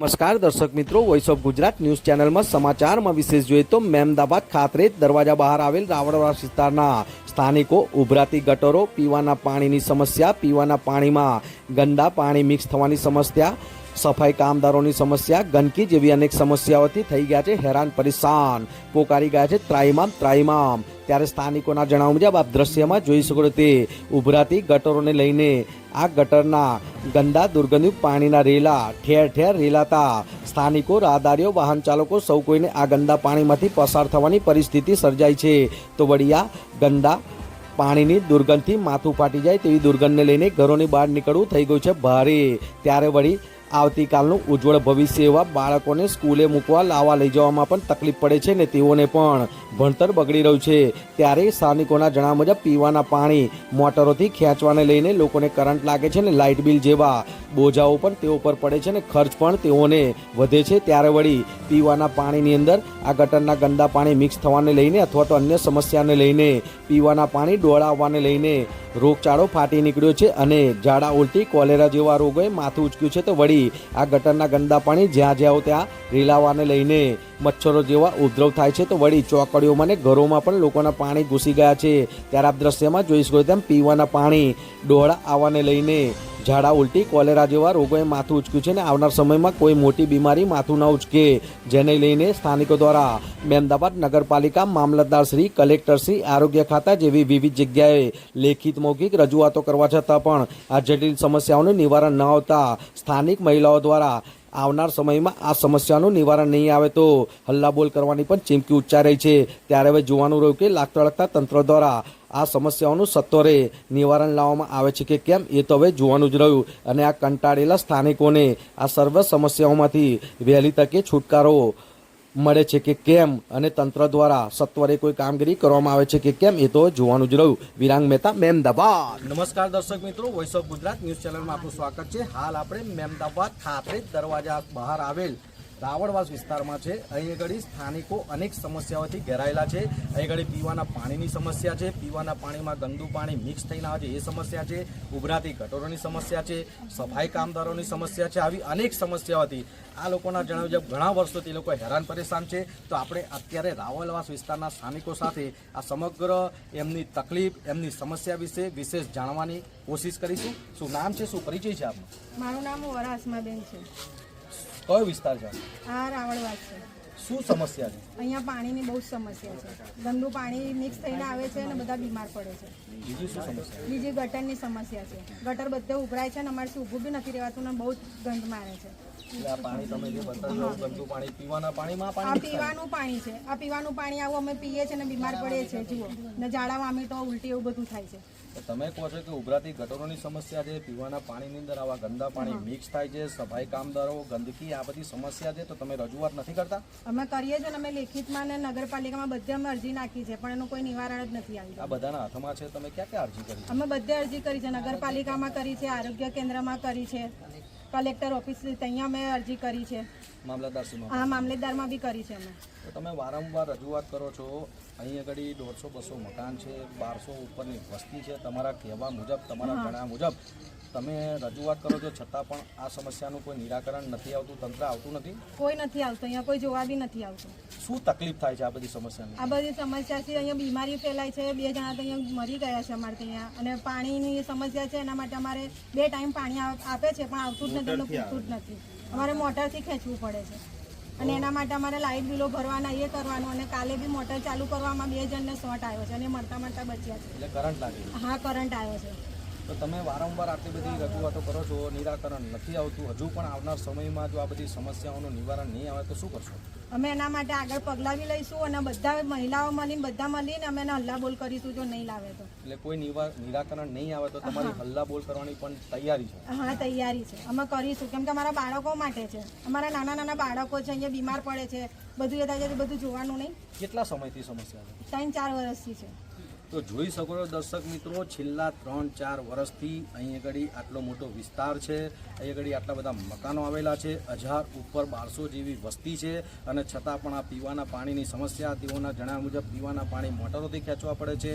નમસ્કાર દર્શક મિત્રો વોઇસ ઓફ ગુજરાત ન્યૂઝ ચેનલમાં સમાચારમાં વિશેષ જોઈએ તો મહેમદાબાદ ખાતરે દરવાજા બહાર આવેલ રાવણવાસ વિસ્તારના સ્થાનિકો, ઉભરાતી ગટરો, પીવાના પાણીની સમસ્યા, પીવાના પાણીમાં ગંદા પાણી મિક્સ થવાની સમસ્યા, સફાઈ કામદારોની સમસ્યા, ગંદકી જેવી અનેક સમસ્યાઓથી થઈ ગયા છે, હેરાન, પરેશાન, પોકારી ગયા છે ત્રાઇમામ ત્રાઇમામ ત્યારે સ્થાનિકોના જણાવ્યા મુજબ આપ દ્રશ્યમાં જોઈ શકો તે ઉભરાતી ગટરોને લઈને આ ગટરના ગંદા દુર્ગંધયુક્ત પાણીના રેલા ઠેર ઠેર રેલાતા સ્થાનિકો, રાહદારીઓ, વાહન ચાલકો સૌ કોઈને આ ગંદા પાણીમાંથી પસાર થવાની પરિસ્થિતિ સર્જાઈ છે. તો આ ગંદા પાણીની દુર્ગંધથી માથું ફાટી જાય તેવી દુર્ગંધને લઈને ઘરોની બહાર નીકળવું થઈ ગયું છે ભારે. ત્યારે વળી આવતીકાલનું ઉજ્જવળ ભવિષ્ય એવા બાળકોને સ્કૂલે મૂકવા, લાવવા લઈ જવામાં પણ તકલીફ પડે છે ને તેઓને પણ ભણતર બગડી રહ્યું છે. ત્યારે સ્થાનિકોના જણાવ્યા મુજબ પીવાના પાણી મોટરોથી ખેંચવાને લઈને લોકોને કરંટ લાગે છે ને લાઇટ બિલ જેવા બોજાઓ પણ તેઓ પર પડે છે ને ખર્ચ પણ તેઓને વધે છે. ત્યારે વળી પીવાના પાણીની અંદર આ ગટરના ગંદા પાણી મિક્સ થવાને લઈને અથવા તો અન્ય સમસ્યાને લઈને પીવાના પાણી ડોળાવવાને લઈને રોગચાળો ફાટી નીકળ્યો છે અને ઝાડા ઉલટી, કોલેરા જેવા રોગોએ માથું ઉચક્યું છે. તો વળી આ ગટરના ગંદા પાણી જ્યાં જ્યાં ત્યાં રીલાવાને લઈને મચ્છરો જેવા ઉપદ્રવ થાય છે. તો વળી ચોકડીઓમાં ને ઘરોમાં પણ લોકોના પાણી ઘૂસી ગયા છે. ત્યારે આપ દ્રશ્યમાં જોઈ શકો તેમ પીવાના પાણી ડોળા આવવાને લઈને ઝાડા ઉલટી કોલેરા જેવા રોગોએ માથું ઉચક્યું છે ને આવનાર સમયમાં કોઈ મોટી બીમારી માથું ન ઉચકે. જેને લઈને સ્થાનિકો દ્વારા મહેમદાબાદ નગરપાલિકા મામલતદાર શ્રી, કલેક્ટર શ્રી, આરોગ્ય ખાતા જેવી વિવિધ જગ્યાએ લેખિત મૌખિક રજૂઆતો કરવા છતાં પણ આ જટિલ સમસ્યાઓનું નિવારણ ન આવતા સ્થાનિક મહિલાઓ દ્વારા આવનાર સમયમાં આ સમસ્યાનું નિવારણ નહીં આવે તો હલ્લાબોલ કરવાની પણ ચીમકી ઉચ્ચારાઈ છે. ત્યારે હવે જોવાનું રહ્યું કે લાગતા લાગતા તંત્ર દ્વારા આ સમસ્યાઓનું સત્વરે નિવારણ લાવવામાં આવે છે કે કેમ એ તો હવે જોવાનું જ રહ્યું. અને આ કંટાળેલા સ્થાનિકોને આ સર્વ સમસ્યાઓમાંથી વહેલી તકે છુટકારો મળે છે કે કેમ? અને તંત્ર દ્વારા સત્વરે કોઈ કામગીરી કરવામાં આવે છે કે કેમ? એ તો જોવાનું જ રહ્યું. વિરાંગ મહેતા મેમદાબાદ નમસ્કાર દર્શક મિત્રો વોઇસ ઓફ ગુજરાત ન્યૂઝ ચેનલમાં આપનું સ્વાગત છે. હાલ આપણે મેમદાબાદ ખાતે દરવાજા બહાર આવેલ રાવણવાસ વિસ્તારમાં છે. અહીં આગળ સ્થાનિકો અનેક સમસ્યાઓથી ઘેરાયેલા છે. અહીં આગળ પીવાના પાણીની સમસ્યા છે. પીવાના પાણીમાં ગંદુ પાણી મિક્સ થઈને આવે છે એ સમસ્યા છે. ઉભરાતી ગટરોની સમસ્યા છે. સફાઈ કામદારોની સમસ્યા છે. આવી અનેક સમસ્યાઓ હતી આ લોકોના જણાવ્યા ઘણા વર્ષોથી લોકો હેરાન પરેશાન છે. તો આપણે અત્યારે રાવલવાસ વિસ્તારના સ્થાનિકો સાથે આ સમગ્ર એમની તકલીફ, એમની સમસ્યા વિશે વિશેષ જાણવાની કોશિશ કરીશું. શું નામ છે? શું પરિચય છે આપનું? મારું નામ વરાસમાબેન છે. કયો વિસ્તાર છે? આ રાવણવાસ છે. શું સમસ્યા છે? અહીંયા પાણીની બહુ સમસ્યા છે. ગંદુ પાણી મિક્સ થઈને આવે છે અને બધા બીમાર પડે છે. બીજી શું સમસ્યા બીજી ગટરની સમસ્યા છે. ગટર બધે ઉભરાય છે અને અમારે ઊભું બી નથી રહેવાતું ને બહુ ગંધ મારે છે. આ પાણી તમે જે બતાવ્યું ગંદુ પાણી પીવાના પાણીમાં પાણી પીવાનું પાણી છે. આ પીવાનું પાણી આવું અમે પીએ છીએ ને બીમાર પડીએ છીએ જુઓ. ને ઝાડા વામીટો ઉલટી એવું બધું થાય છે. તમે કહો છો કે ઉભરાતી ગટરોની સમસ્યા છે પીવાના પાણીની અંદર આવા ગંદા પાણી મિક્સ થાય છે સફાઈ કામદારો ગંદકી આ બધી સમસ્યા છે તો તમે રજૂઆત નથી કરતા? અમે કરીએ છીએ અમે લેખિતમાં ને નગરપાલિકામાં બધે અમે અરજી નાખી છે પણ એનું કોઈ નિવારણ જ નથી આવ્યું આ બધાના હાથમાં છે તમે ક્યાં ક્યાં અરજી કરી? અમે બધે અરજી કરી છે નગરપાલિકામાં કરી છે આરોગ્ય કેન્દ્રમાં કરી છે. કલેક્ટર ઓફિસ અહીંયા મેં અરજી કરી છે. મામલતદારશ્રીમાં આ મામલેદારમાં બી કરી છે અમે. તો તમે વારંવાર રજૂઆત કરો છો અહીં આગળ દોઢસો બસો મકાન છે બારસો ઉપરની વસ્તી છે તમારા કહેવા મુજબ તમારા જણાવ્યા મુજબ તમે રજૂઆત કરો છો છતાં પણ આ સમસ્યાનું કોઈ નિરાકરણ નથી આવતું તંત્ર આવતું નથી? કોઈ નથી આવતું અહીંયા કોઈ જોવા બી નથી આવતું. શું તકલીફ થાય છે આ બધી સમસ્યાની? આ બધી સમસ્યા છે અહીંયા બીમારી ફેલાય છે બે જણા તો અહીંયા મરી ગયા છે અમારે ત્યાં અને પાણીની સમસ્યા છે એના માટે અમારે બે ટાઈમ પાણી આપે છે પણ આવતું જ નથી એનું પૂરતું જ નથી. અમારે મોટરથી ખેંચવું પડે છે. અને એના માટે અમારે લાઇટ બિલો ભરવાના એ કરવાનું અને કાલે બી મોટર ચાલુ કરવામાં બે જણને શોર્ટ આવ્યો છે અને મળતા મરતા મરતા બચ્યા છે. હા કરંટ આવ્યો છે. તો તમે વારંવાર આટલી બધી રજૂઆતો કરો છો નિરાકરણ નથી આવતું હજુ પણ આવનાર સમયમાં જો આ બધી સમસ્યાઓનું નિવારણ નહીં આવે તો શું કરશો? અમે એના માટે આગળ પગલાં બી લઈશું અને બધા મહિલાઓ મળીને બધા મળીને અમે એને હલ્લાબોલ કરીશું જો નહીં લાવે તો. એટલે કોઈ નિરાકરણ નહીં આવે તો તમારી હલ્લા બોલ કરવાની પણ તૈયારી છે? હા તૈયારી છે. અમે કરીશું. કેમ કે અમારા બાળકો માટે છે. અમારા નાના નાના બાળકો છે અહીંયા બીમાર પડે છે. બધું એ થાય છે બધું જોવાનું નહીં. કેટલા સમયથી સમસ્યા છે? ત્રણ ચાર વર્ષથી છે. તો જોઈ શકો છો દર્શક મિત્રો, છેલ્લા ત્રણ, ચાર વર્ષથી અહીં આગળ આટલો મોટો વિસ્તાર છે. અહીં આગળ આટલા બધા મકાનો આવેલા છે. હજાર ઉપર બારસો જેવી વસ્તી છે અને છતાં પણ આ પીવાના પાણીની સમસ્યા, તેઓના જણાવ્યા મુજબ પીવાના પાણી મોટરોથી ખેંચવા પડે છે.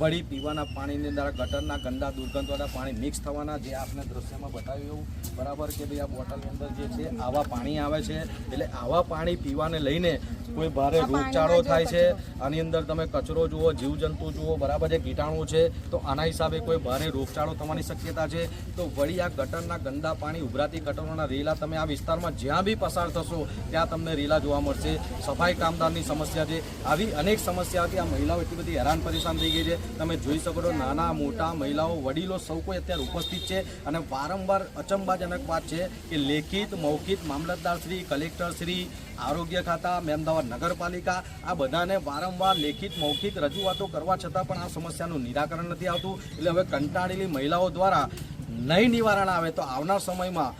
વળી પીવાના પાણીની અંદર ગટરના ગંદા દુર્ગંધવાળા પાણી મિક્સ થવાના જે આપણે દ્રશ્યમાં બતાવ્યું બરાબર કે ભાઈ આ બોટલની અંદર જે છે, આવા પાણી આવે છે. એટલે આવા પાણી પીવાને લઈને કોઈ ભારે રોગચાળો થાય છે આની અંદર તમે કચરો જુઓ જીવજંતુ જુઓ બરાબર છે કીટાણુ છે તો આના હિસાબે કોઈ ભારે રોગચાળો થવાની શક્યતા છે. તો વળી આ ગટરના ગંદા પાણી ઉભરાતી ગટરોના રેલા તમે આ વિસ્તારમાં જ્યાં બી પસાર થશો ત્યાં તમને રેલા જોવા મળશે. સફાઈ કામદારની સમસ્યા છે. આવી અનેક સમસ્યાથી આ મહિલાઓ એટલી બધી હેરાન પરેશાન થઈ ગઈ છે. તમે જોઈ શકો છો નાના મોટા મહિલાઓ વડીલો સૌ કોઈ અત્યારે ઉપસ્થિત છે. અને વારંવાર અચંબાજનક વાત છે કે લેખિત મૌખિત મામલતદાર શ્રી કલેક્ટર શ્રી આરોગ્ય ખાતા મહેમદાવાદ નગરપાલિકા આ બધાને વારંવાર લેખિત, મૌખિક રજૂઆતો કરવા છતાં પણ આ સમસ્યાનું નિરાકરણ નથી આવતું. એટલે હવે કંટાળેલી મહિલાઓ દ્વારા નહીં નિવારણ આવે તો આવનાર સમયમાં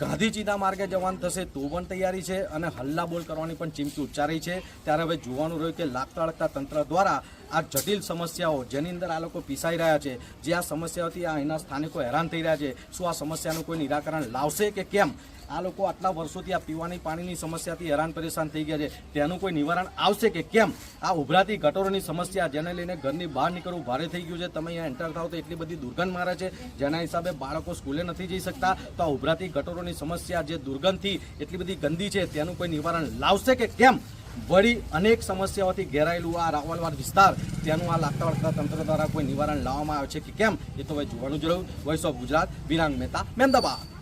ગાંધી ચીતા માર્ગે જવાનું થશે તો પણ તૈયારી છે અને હલ્લા બોલ કરવાની પણ ચીમકી ઉચ્ચારી છે. ત્યારે હવે જોવાનું રહ્યું કે લાગતા લાગતા તંત્ર દ્વારા આ જટિલ સમસ્યાઓ જેની અંદર આ લોકો પીસાઈ રહ્યા છે, જે આ સમસ્યાઓથી આ અહીંના સ્થાનિકો હેરાન થઈ રહ્યા છે, શું આ સમસ્યાનું કોઈ નિરાકરણ લાવશે કે કેમ? આ લોકો આટલા વર્ષોથી આ પીવાની પાણીની સમસ્યાથી હેરાન પરેશાન થઈ ગયા છે. તેનું કોઈ નિવારણ આવશે કે કેમ? આ ઉભરાતી ગટરોની સમસ્યા જેને લઈને ઘરની બહાર નીકળવું ભારે થઈ ગયું છે. તમે અહીંયા એન્ટર થાવ તો એટલી બધી દુર્ગંધ મારે છે. જેના હિસાબે બાળકો સ્કૂલે નથી જઈ શકતા. તો આ ઉભરાતી ગટરોની સમસ્યા જે દુર્ગંધથી એટલી બધી ગંદી છે તેનું કોઈ નિવારણ લાવશે કે કેમ? વળી અનેક સમસ્યાઓથી ઘેરાયેલું આ રાવલવાડ વિસ્તાર તેનું આ લાગતા વળતા તંત્ર દ્વારા કોઈ નિવારણ લાવવામાં આવે છે કે કેમ? એ તો હવે જોવાનું જ રહ્યું. Voice of Gujarat, Virang Mehta, Mahemdabad.